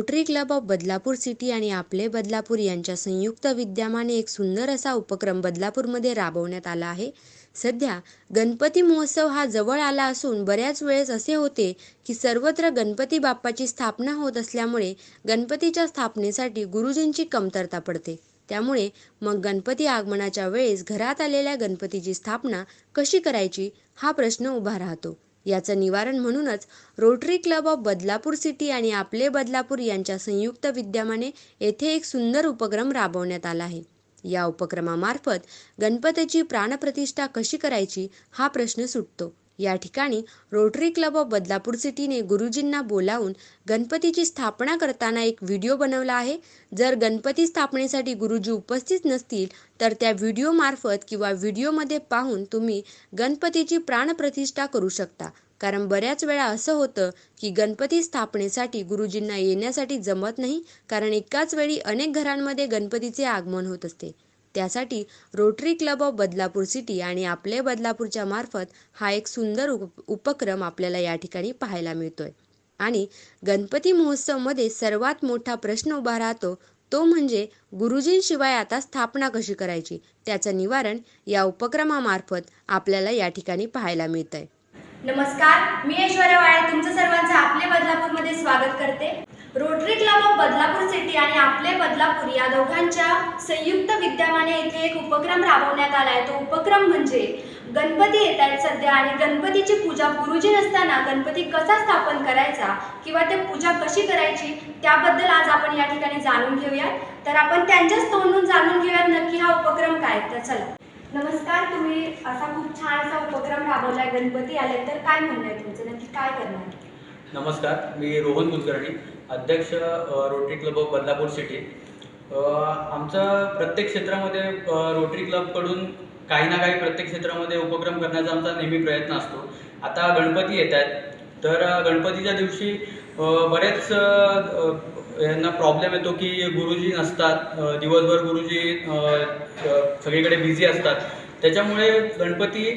Rotary club of Badlapur city आणि आपले बदलापूर यांच्या संयुक्त विद्यमाने एक सुंदर असा उपक्रम बदलापूरमध्ये राबवण्यात आला आहे. सध्या गणपती महोत्सव हा जवळ आला असून बऱ्याच वेळेस असे होते की सर्वत्र गणपती बाप्पाची स्थापना होत असल्यामुळे गणपतीच्या स्थापनेसाठी गुरुजींची कमतरता पडते. त्यामुळे मग गणपती आगमनाच्या वेळेस घरात आलेल्या गणपतीची स्थापना कशी करायची हा प्रश्न उभा राहतो. याचं निवारण म्हणूनच Rotary club of Badlapur city आणि आपले बदलापूर यांच्या संयुक्त विद्यमाने येथे एक सुंदर उपक्रम राबवण्यात आला आहे. या उपक्रमामार्फत गणपतीची प्राणप्रतिष्ठा कशी करायची हा प्रश्न सुटतो. या ठिकाणी रोटरी क्लब ऑफ बदलापूर सिटीने गुरुजींना बोलावून गणपतीची स्थापना करताना एक व्हिडिओ बनवला आहे. जर गणपती स्थापनेसाठी गुरुजी उपस्थित नसतील तर त्या व्हिडिओमार्फत किंवा व्हिडिओमध्ये पाहून तुम्ही गणपतीची प्राणप्रतिष्ठा करू शकता. कारण बऱ्याच वेळा असं होतं की गणपती स्थापनेसाठी गुरुजींना येण्यासाठी जमत नाही कारण एकाच वेळी अनेक घरांमध्ये गणपतीचे आगमन होत असते. त्यासाठी Rotary club of Badlapur city आणि आपले बदलापूरच्या मार्फत हा एक सुंदर उप उपक्रम आपल्याला या ठिकाणी पाहायला मिळतोय. आणि गणपती महोत्सवमध्ये सर्वात मोठा प्रश्न उभा राहतो तो म्हणजे गुरुजींशिवाय आता स्थापना कशी करायची? त्याचं निवारण या उपक्रमामार्फत आपल्याला या ठिकाणी पाहायला मिळत आहे नमस्कार मी ऐश्वर्या वाळे. तुमचं सर्वांचं आपले बदलापूरमध्ये स्वागत करते. Rotary club of Badlapur city आणि आपले बदलापूर या दोघांच्या संयुक्त विद्यमाने इथे एक उपक्रम राबवण्यात आला आहे तो उपक्रम म्हणजे गणपती येत आहेत सध्या आणि गणपतीची पूजा गुरुजी नसताना गणपती कसा स्थापन करायचा किंवा ते पूजा कशी करायची त्याबद्दल आज आपण या ठिकाणी जाणून घेऊयात. तर आपण त्यांच्याच तोंडून जाणून घेऊयात नक्की हा उपक्रम काय तर चला. नमस्कार तुम्ही असा खूप छान असा उपक्रम राबवलाय गणपती आले तर काय म्हणणं आहे तुमचं? नक्की काय करणार? नमस्कार मी रोहन कुलकर्णी अध्यक्ष Rotary club of Badlapur city आमचं प्रत्येक क्षेत्रामध्ये रोटरी क्लबकडून काही ना काही प्रत्येक क्षेत्रामध्ये उपक्रम करण्याचा आमचा नेहमी प्रयत्न असतो. आता गणपती येत आहेत. तर गणपतीच्या दिवशी बरेच यांना प्रॉब्लेम येतो की गुरुजी नसतात. दिवसभर गुरुजी सगळीकडे बिझी असतात. त्याच्यामुळे गणपती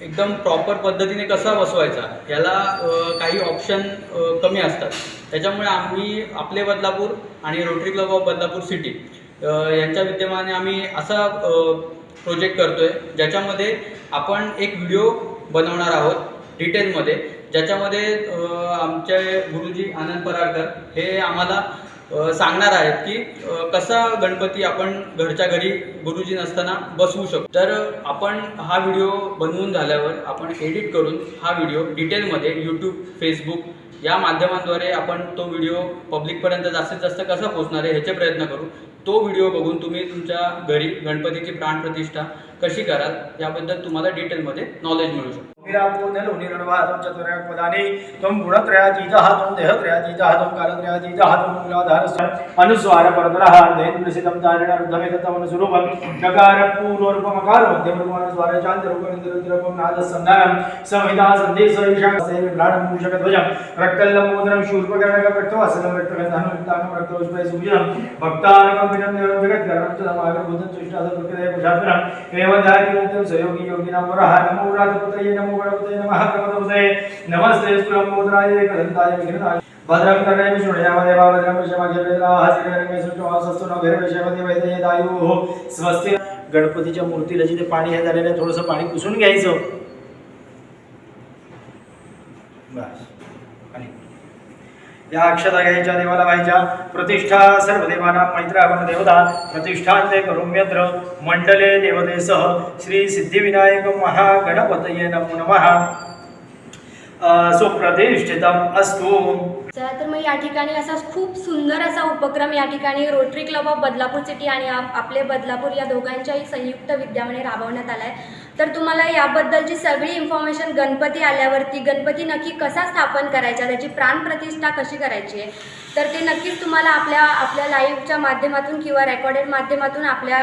एकदम प्रॉपर पद्धतीने कसा बसवायचा याला काही ऑप्शन कमी असतात. त्याच्यामुळे आम्ही आपले बदलापूर आणि Rotary club of Badlapur city यांच्या विद्यमाने आम्ही असा प्रोजेक्ट करतो आहे ज्याच्यामध्ये आपण एक व्हिडिओ बनवणार आहोत डिटेलमध्ये ज्याच्यामध्ये आमचे गुरुजी आनंद पराडकर हे आम्हाला सांगणार आहेत की कसा गणपती आपण घरच्या घरी गुरुजी नसताना बसवू शकतो. तर आपण हा व्हिडिओ बनवून झाल्यावर आपण एडिट करून हा व्हिडिओ डिटेलमध्ये यूट्यूब फेसबुक या माध्यमांद्वारे आपण तो व्हिडिओ पब्लिकपर्यंत जास्तीत जास्त कसा पोहोचणार आहे ह्याचे प्रयत्न करू. तो व्हिडिओ बघून तुम्ही तुमच्या घरी गणपतीची प्राणप्रतिष्ठा कशी कराल याबद्दल तुम्हाला डिटेलमध्ये नॉलेज मिळू शकतो. विरापूर्णलुनिर्वाहतं त्वं गुणत्रयातीतः त्वं देहत्रयातीतः त्वं कालत्रयातीतः त्वं अर्धेन्द्रसितं पूर्वरूपमकार नादसन्धानं संहिता सन्देश मूषकध्वजं देवं च एवं ध्यायति सहयोगी योगिनां वरः नमो राजपतये नमो गणपतये नमः प्रमदपतये नमस्ते सुरमोदराय एकदन्ताय विघ्नताय। भद्रं कर्णे शृणुयामदेवा भद्रं विषमघ्यवेदाः श्रीरङ्गे सुष्ठुवासस्तु न भैरविषयमति वैदयेदायुः स्वस्ति। गणपतीच्या मूर्तीला जिथे पाणी हे झालेलं थोडंसं पाणी पुसून घ्यायचं. बस. आणि या अक्षता घ्यायच्या देवाला व्हायच्या प्रतिष्ठा सर्व देवाना मैत्रागण देवता प्रतिष्ठांते करुम्यत्र मंडले देवतेसह श्री सिद्धिविनायक महागणपतये नमो नमः। सुप्रतिष्ठितम असतो। चला तर मग या ठिकाणी असा खूप सुंदर असा उपक्रम या ठिकाणी Rotary club of Badlapur city आणि आप- आपले बदलापूर या दोघांच्याही संयुक्त विद्यामध्ये राबवण्यात आला आहे तर तुम्हाला याबद्दलची सगळी इन्फॉर्मेशन गणपती आल्यावरती गणपती नक्की कसा स्थापन करायचा त्याची प्राणप्रतिष्ठा कशी करायची आहे तर ते नक्कीच तुम्हाला आपल्या आपल्या लाईव्हच्या माध्यमातून किंवा रेकॉर्डेड माध्यमातून आपल्या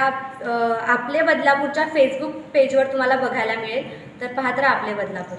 आपले बदलापूरच्या फेसबुक पेजवर तुम्हाला बघायला मिळेल. तर पाहत राहा आपले बदलापूर.